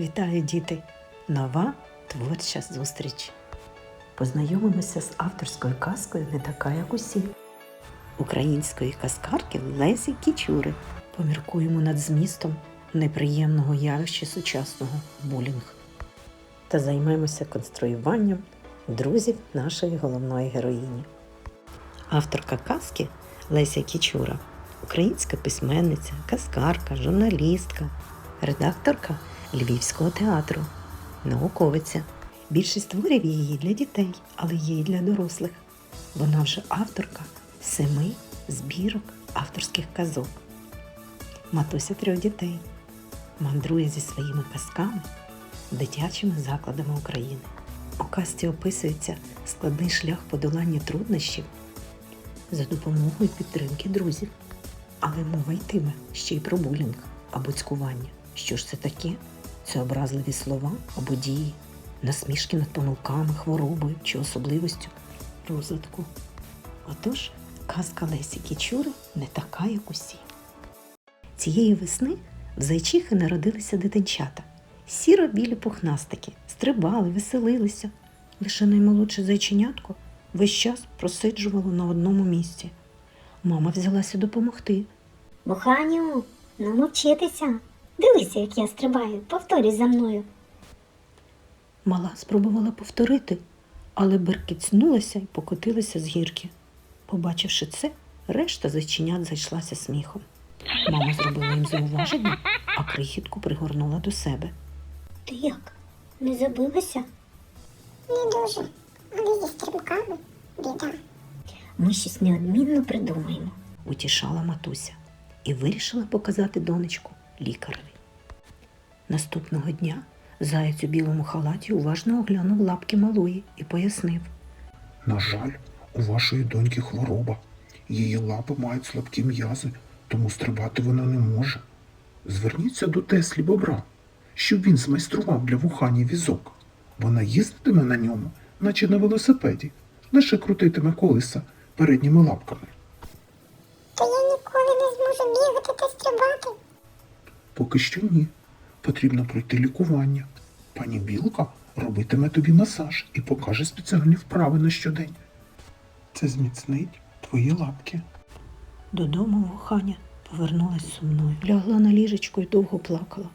Вітаю, діти! Нова творча зустріч. Познайомимося з авторською казкою не така, як усі. Української казкарки Лесі Кічури. Поміркуємо над змістом неприємного явища сучасного булінг. Та займемося конструюванням друзів нашої головної героїні. Авторка казки Леся Кічура, українська письменниця, казкарка, журналістка, редакторка Львівського театру, науковиця. Більшість творів її для дітей, але є і для дорослих. Вона вже авторка семи збірок авторських казок. Матуся трьох дітей мандрує зі своїми казками дитячими закладами України. У казці описується складний шлях подолання труднощів за допомогою підтримки друзів. Але мова йтиме ще й про булінг або цькування. Що ж це таке? Це образливі слова або дії, насмішки над помилками, хворобою чи особливістю розвитку. Отож, казка Лесі Кічури не така, як усі. Цієї весни в зайчихи народилися дитинчата. Сіро-білі пухнастики, стрибали, веселилися. Лише наймолодше зайченятко весь час просиджувало на одному місці. Мама взялася допомогти. Буханю, ну навчитися. Дивися, як я стрибаю. Повторюй за мною. Мала спробувала повторити, але беркицнулася і покотилася з гірки. Побачивши це, решта зайченят зайшлася сміхом. Мама зробила їм зауваження, а крихітку пригорнула до себе. Ти як? Не забилася? Не дуже, але зі стрибками біда. Ми щось неодмінно придумаємо. утішала матуся і вирішила показати донечку лікареві. Наступного дня заєць у білому халаті уважно оглянув лапки малої і пояснив. На жаль, у вашої доньки хвороба. Її лапи мають слабкі м'язи, тому стрибати вона не може. Зверніться до Теслі бобра, щоб він змайстрував для вухані візок. Вона їздитиме на ньому, наче на велосипеді, лише крутитиме колеса передніми лапками. То я ніколи не зможу бігати та стрибати. Поки що ні. Потрібно пройти лікування. Пані Білка робитиме тобі масаж і покаже спеціальні вправи на щодень. Це зміцнить твої лапки. Додому вуханя повернулась сумною, лягла на ліжечко і довго плакала.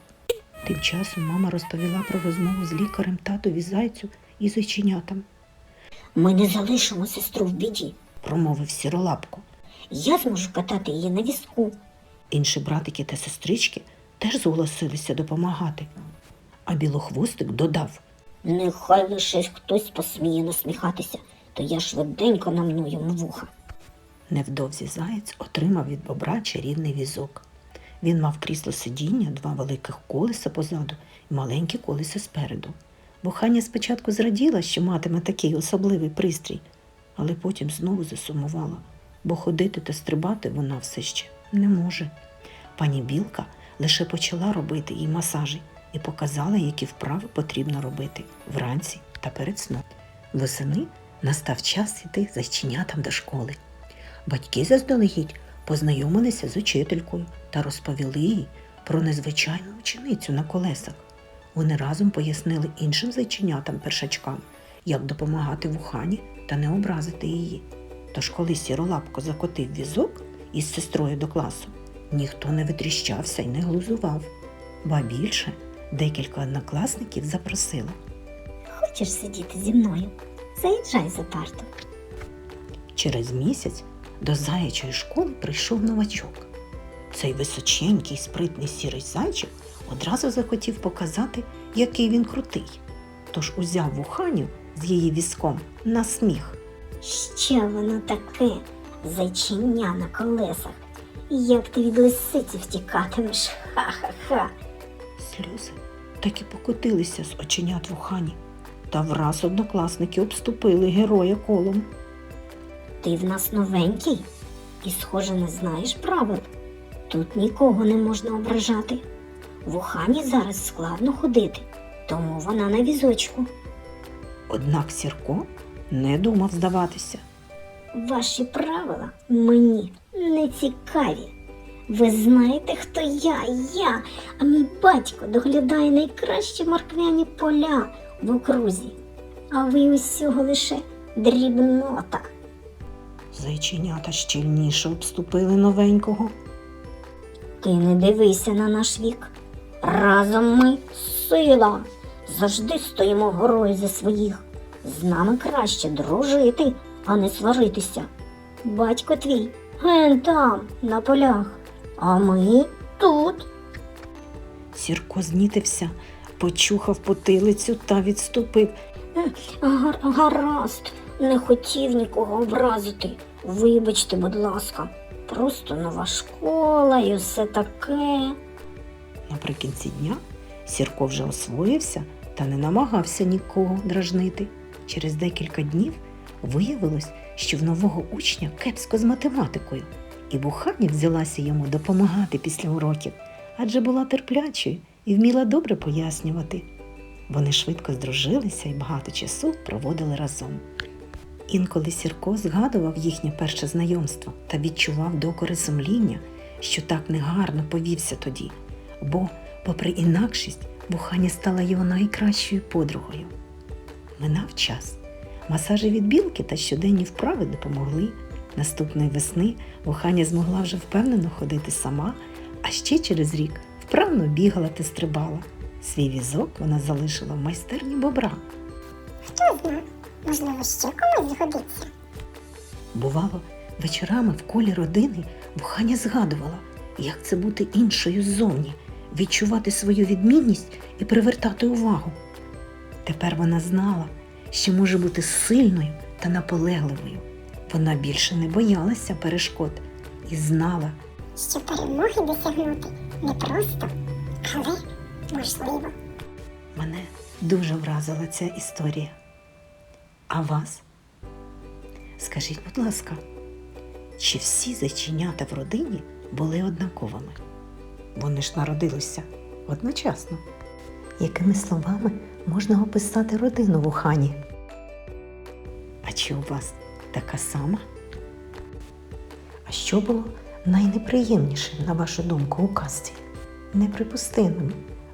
Тим часом мама розповіла про розмову з лікарем татові зайцю і зайченятам, Ми не залишимо сестру в біді. промовив сіролапко. Я зможу катати її на візку. Інші братики та сестрички теж зголосилися допомагати. А білохвостик додав Нехай лише хтось посміє насміхатися, то я швиденько намну йому вуха. Невдовзі заєць отримав від бобра чарівний візок. Він мав крісло сидіння, два великих колеса позаду і маленьке колесо спереду. Бухання спочатку зраділа, що матиме такий особливий пристрій, але потім знову засумувала, бо ходити та стрибати вона все ще не може. Пані Білка лише почала робити їй масажі і показала, які вправи потрібно робити вранці та перед сном. Восени настав час іти зайченятам до школи. Батьки заздалегідь познайомилися з учителькою та розповіли їй про незвичайну ученицю на колесах. Вони разом пояснили іншим зайченятам першачкам, як допомагати вухані та не образити її. Тож, коли сіролапко закотив візок із сестрою до класу, ніхто не витріщався і не глузував. Ба більше декілька однокласників запросили. Хочеш сидіти зі мною? Заїжджай за парту. Через місяць до заячої школи прийшов новачок. Цей височенький, спритний сірий зайчик одразу захотів показати, який він крутий. Тож узяв вуханю з її візком на сміх. Що воно таке? Зайчиня на колесах. Як ти від лисиці втікатимеш? Ха-ха-ха. Сльози так і покотилися з оченят вухані. Та враз однокласники обступили героя колом. Ти в нас новенький і, схоже, не знаєш правил. Тут нікого не можна ображати. В Ухані зараз складно ходити, тому вона на візочку. Однак Сірко не думав здаватися. Ваші правила мені не цікаві. Ви знаєте, хто я? Я, а мій батько доглядає найкращі морквяні поля в окрузі. А ви усього лише дрібнота. Зайченята щільніше обступили новенького. Ти не дивися на наш вік. Разом ми сила. Завжди стоїмо горою за своїх. З нами краще дружити, а не сваритися. Батько твій ген там, на полях, а ми тут. Сірко знітився, почухав потилицю та відступив. Гар- гаразд, не хотів нікого образити. Вибачте, будь ласка, просто нова школа і все таке. Наприкінці дня Сірко вже освоївся та не намагався нікого дражнити. Через декілька днів виявилось, що в нового учня кепсько з математикою, і Бухані взялася йому допомагати після уроків, адже була терплячою і вміла добре пояснювати. Вони швидко здружилися і багато часу проводили разом. Інколи Сірко згадував їхнє перше знайомство та відчував докори сумління, що так негарно повівся тоді, бо, попри інакшість, Буханя стала його найкращою подругою. Минав час. Масажі від білки та щоденні вправи допомогли. Наступної весни Буханя змогла вже впевнено ходити сама, а ще через рік вправно бігала та стрибала. Свій візок вона залишила в майстерні бобра. Хто знає, можливо, ще комусь згодиться. Бувало, вечорами в колі родини Буханя згадувала, як це бути іншою ззовні, відчувати свою відмінність і привертати увагу. Тепер вона знала, що може бути сильною та наполегливою. Вона більше не боялася перешкод і знала, Що перемоги досягнути не просто, але можливо. мене дуже вразила ця історія. А вас? Скажіть, будь ласка, чи всі зайченята в родині були однаковими? Вони ж народилися одночасно. Якими словами можна описати родину в Ухані? А чи у вас така сама? А що було найнеприємнішим, на вашу думку, у казці? Неприпустимим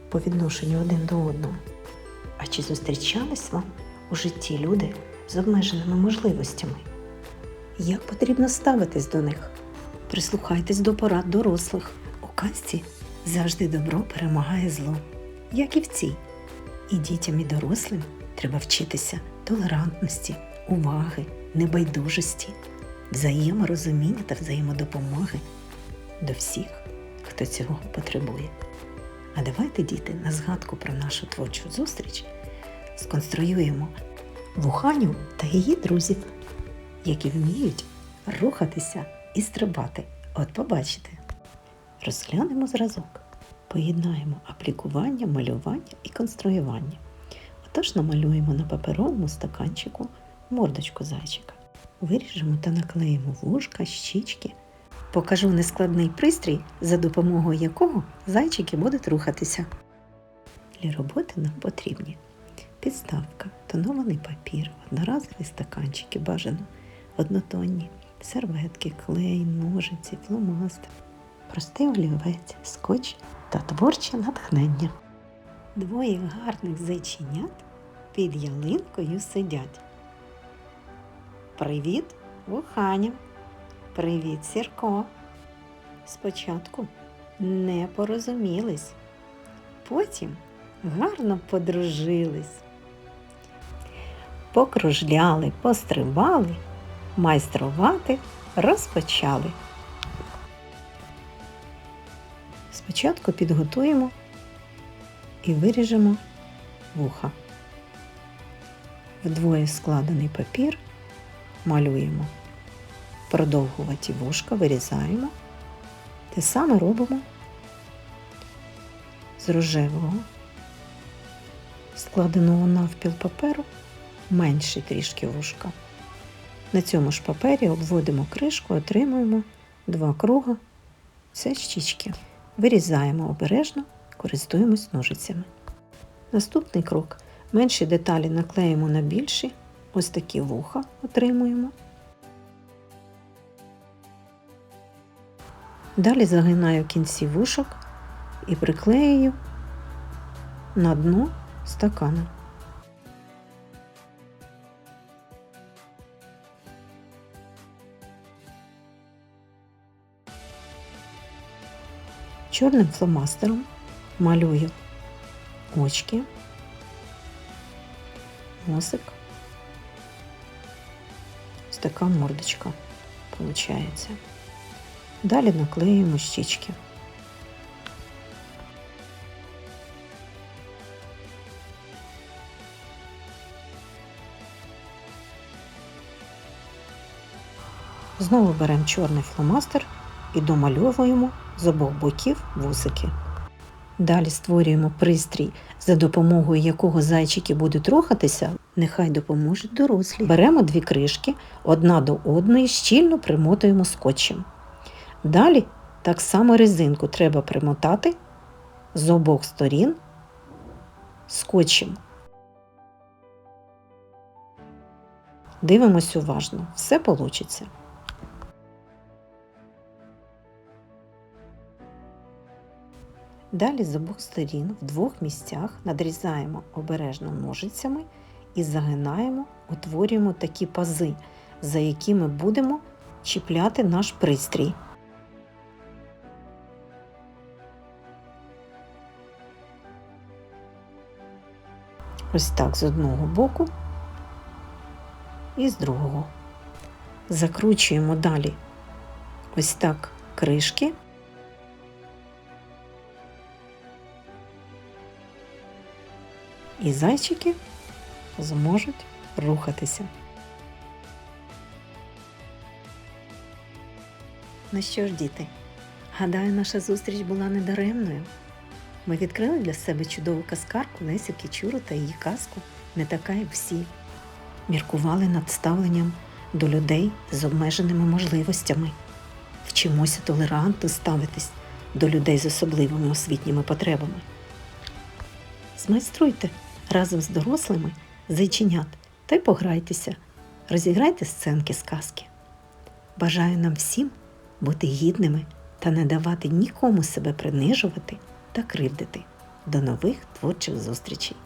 по відношенню один до одного. А чи зустрічались вам у житті люди з обмеженими можливостями? Як потрібно ставитись до них? Прислухайтесь до порад дорослих. У казці завжди добро перемагає зло, як і в цій. І дітям, і дорослим треба вчитися толерантності, уваги, небайдужості, взаєморозуміння та взаємодопомоги до всіх, хто цього потребує. А давайте, діти, на згадку про нашу творчу зустріч сконструюємо Вуханю та її друзів, які вміють рухатися і стрибати. От побачите. Розглянемо зразок. Поєднаємо аплікування, малювання і конструювання. Отож намалюємо на паперовому стаканчику мордочку зайчика. Виріжемо та наклеїмо вушка, щічки. Покажу нескладний пристрій, за допомогою якого зайчики будуть рухатися. Для роботи нам потрібні підставка, тонований папір, одноразові стаканчики, бажано однотонні, серветки, клей, ножиці, фломастер, простий олівець, скотч та творче натхнення. Двоє гарних зайченят під ялинкою сидять. Привіт, Вуханя! Привіт, Сірко! Спочатку не порозумілись, потім гарно подружились. Покружляли, пострибали, майструвати розпочали. Спочатку підготуємо і виріжемо вуха. Вдвоє складений папір малюємо продовгуваті вушка, вирізаємо. Те саме робимо з рожевого, складеного навпіл паперу, менші трішки вушка. На цьому ж папері обводимо кришку, отримуємо два круга. Це щічки. Вирізаємо обережно, користуємось ножицями. Наступний крок. Менші деталі наклеїмо на більші. Ось такі вуха отримуємо. Далі загинаю кінці вушок і приклеюю на дно стакана. Чорним фломастером малюю очки, носик. Ось така мордочка виходить. Далі наклеюємо щічки. Знову беремо чорний фломастер і домальовуємо з обох боків вусики. Далі створюємо пристрій, за допомогою якого зайчики будуть рухатися, нехай допоможуть дорослі. Беремо дві кришки, одна до одної, щільно примотуємо скотчем. Далі так само резинку треба примотати з обох сторін скотчем. Дивимось уважно, все вийде. Далі з обох сторін в двох місцях надрізаємо обережно ножицями і загинаємо, утворюємо такі пази, за якими будемо чіпляти наш пристрій. Ось так з одного боку і з другого. Закручуємо далі ось так кришки. І зайчики зможуть рухатися. Ну що ж, діти, гадаю, наша зустріч була недаремною. Ми відкрили для себе чудову казкарку Лесю Кічуру та її казку не така, як всі. Міркували над ставленням до людей з обмеженими можливостями. Вчимося толерантно ставитись до людей з особливими освітніми потребами. Змайструйте разом з дорослими зайченят та й пограйтеся, розіграйте сценки сказки. Бажаю нам всім бути гідними та не давати нікому себе принижувати та кривдити. До нових творчих зустрічей!